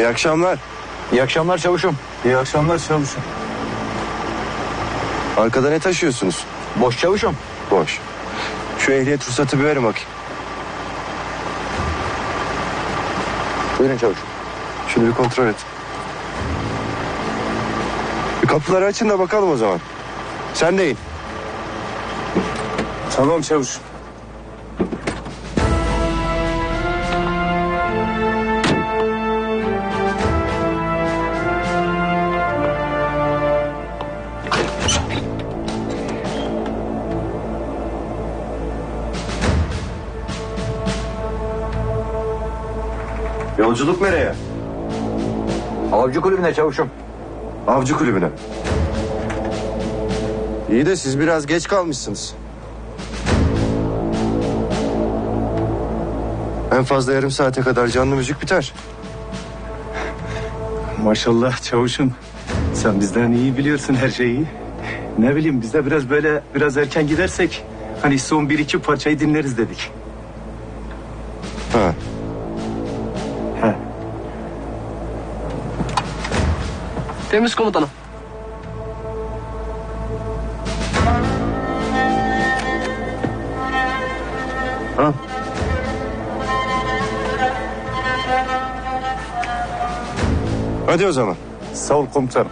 İyi akşamlar. İyi akşamlar çavuşum. İyi akşamlar çavuşum. Arkada ne taşıyorsunuz? Boş çavuşum. Boş. Şu ehliyet ruhsatı bir verin bakayım. Buyurun çavuşum. Şunu bir kontrol et. Bir kapıları açın da bakalım o zaman. Sen de in. Tamam çavuşum. Yolculuk nereye? Avcı kulübüne çavuşum. Avcı kulübüne. İyi de siz biraz geç kalmışsınız. En fazla yarım saate kadar canlı müzik biter. Maşallah çavuşum. Sen bizden iyi biliyorsun her şeyi. Ne bileyim biz de biraz böyle biraz erken gidersek hani son bir iki parçayı dinleriz dedik. Ha. Temiz komutanım. Ha. Hadi o zaman. Sağ ol komutanım.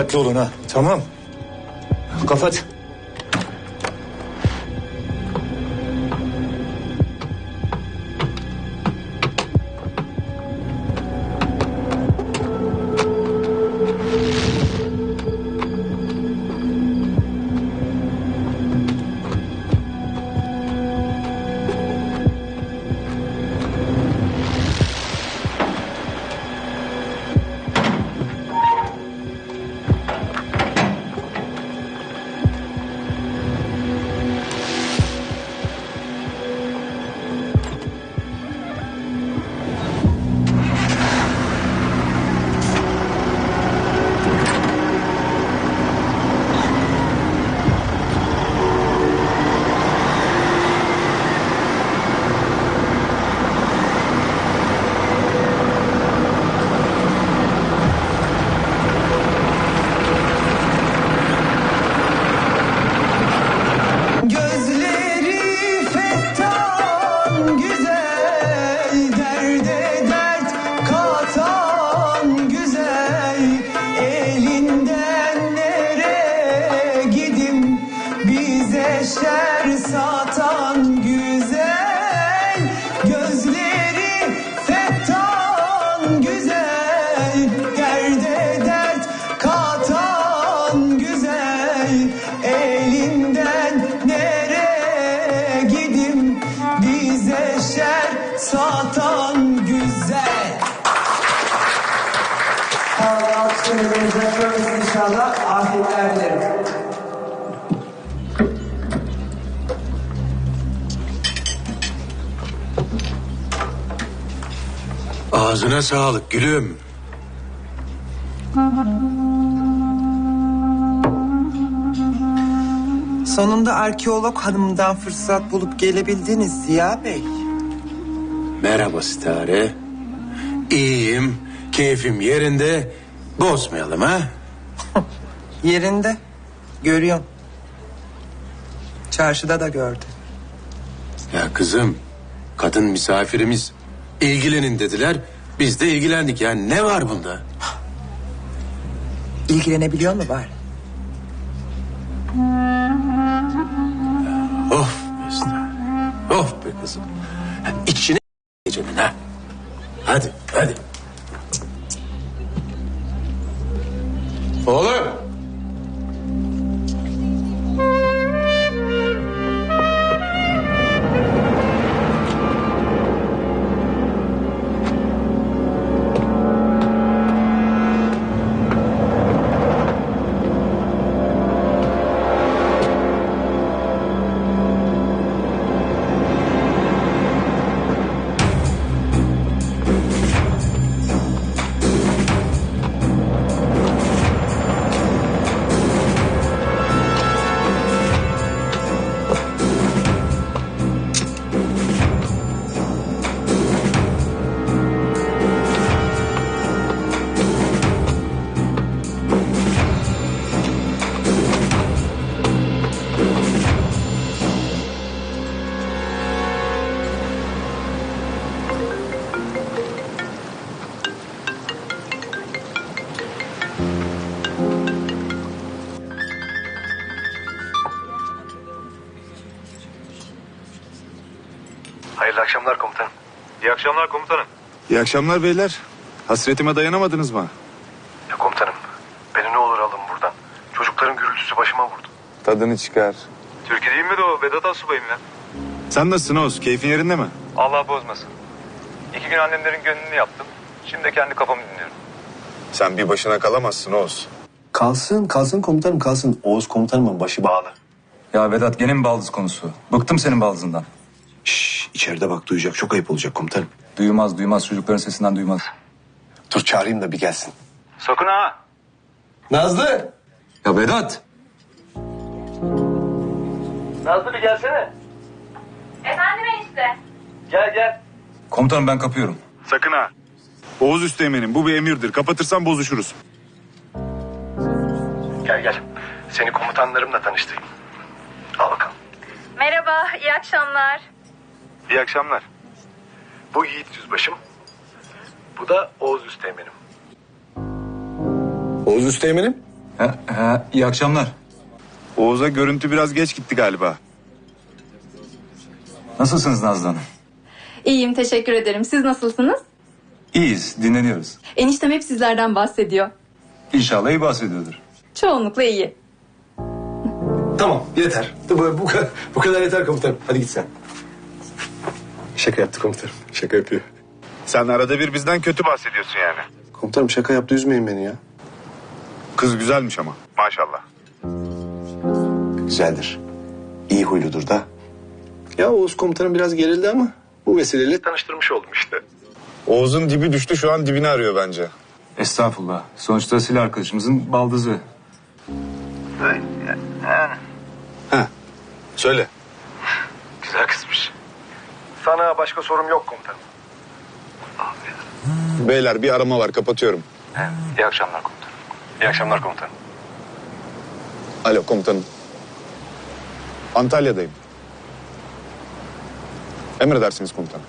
Dikkatli olun ha. Tamam. Kapat. Derde dert katan güzel Elinden nereye gidim Bize şer satan güzel Alkışlarınızı yapıyoruz inşallah. Afiyetler dilerim. Ağzına sağlık gülüm. Sonunda arkeolog hanımdan fırsat bulup gelebildiniz Ziya Bey. Merhaba Stare. İyiyim, keyfim yerinde. Bozmayalım ha? Yerinde. Görüyorum. Çarşıda da gördüm. Ya kızım, kadın misafirimiz ilgilenin dediler. Biz de ilgilendik. Yani ne var bunda? İlgilenebiliyor mu bari? Kızım. Ha, gecenin ha. Hadi, hadi. Oğlum. Hayırlı akşamlar komutanım. İyi akşamlar komutanım. İyi akşamlar beyler. Hasretime dayanamadınız mı? Ya komutanım beni ne olur alın buradan. Çocukların gürültüsü başıma vurdu. Tadını çıkar. Türkiye değil mi de o Vedat Asubay'ım ya. Sen nasılsın Oğuz? Keyfin yerinde mi? Allah bozmasın. İki gün annemlerin gönlünü yaptım. Şimdi de kendi kafamı dinliyorum. Sen bir başına kalamazsın Oğuz. Kalsın, kalsın komutanım kalsın. Oğuz komutanımın başı bağlı. Ya Vedat gene mi baldız konusu? Bıktım senin baldızından. İçeride bak duyacak. Çok ayıp olacak komutanım. Duymaz duymaz çocukların sesinden duymaz. Dur çağırayım da bir gelsin. Sakın ha. Nazlı! Ya Vedat! Nazlı bir gelsene. Efendim enişte. Gel gel. Komutanım ben kapıyorum. Sakın ha. Oğuz Üsteğmen'in bu bir emirdir. Kapatırsan bozuşuruz. Gel gel. Seni komutanlarımla tanıştırayım. Al bakalım. Merhaba, iyi akşamlar. İyi akşamlar. Bu Yiğit Yüzbaşım. Bu da Oğuz Üsteğmen'im. Oğuz Üsteğmen'im. He, he, iyi akşamlar. Oğuz'a görüntü biraz geç gitti galiba. Nasılsınız Nazlı Hanım? İyiyim, teşekkür ederim. Siz nasılsınız? İyiyiz, dinleniyoruz. Eniştem hep sizlerden bahsediyor. İnşallah iyi bahsediyordur. Çoğunlukla iyi. Tamam yeter. Bu, bu, kadar, bu kadar yeter komutanım. Hadi git sen. Şaka yaptı komutanım. Şaka yapıyor. Sen arada bir bizden kötü bahsediyorsun yani. Komutanım şaka yaptı üzmeyin beni ya. Kız güzelmiş ama. Maşallah. Güzeldir. İyi huyludur da. Ya Oğuz komutanım biraz gerildi ama bu vesileyle Tanıştırmış oldum işte. Oğuz'un dibi düştü şu an dibini arıyor bence. Estağfurullah. Sonuçta silah arkadaşımızın baldızı. Söyle. Güzel kızmış. Sana başka sorum yok komutanım. Beyler bir arama var kapatıyorum. İyi akşamlar komutanım. İyi akşamlar komutanım. Alo komutanım. Antalya'dayım. Emredersiniz komutanım.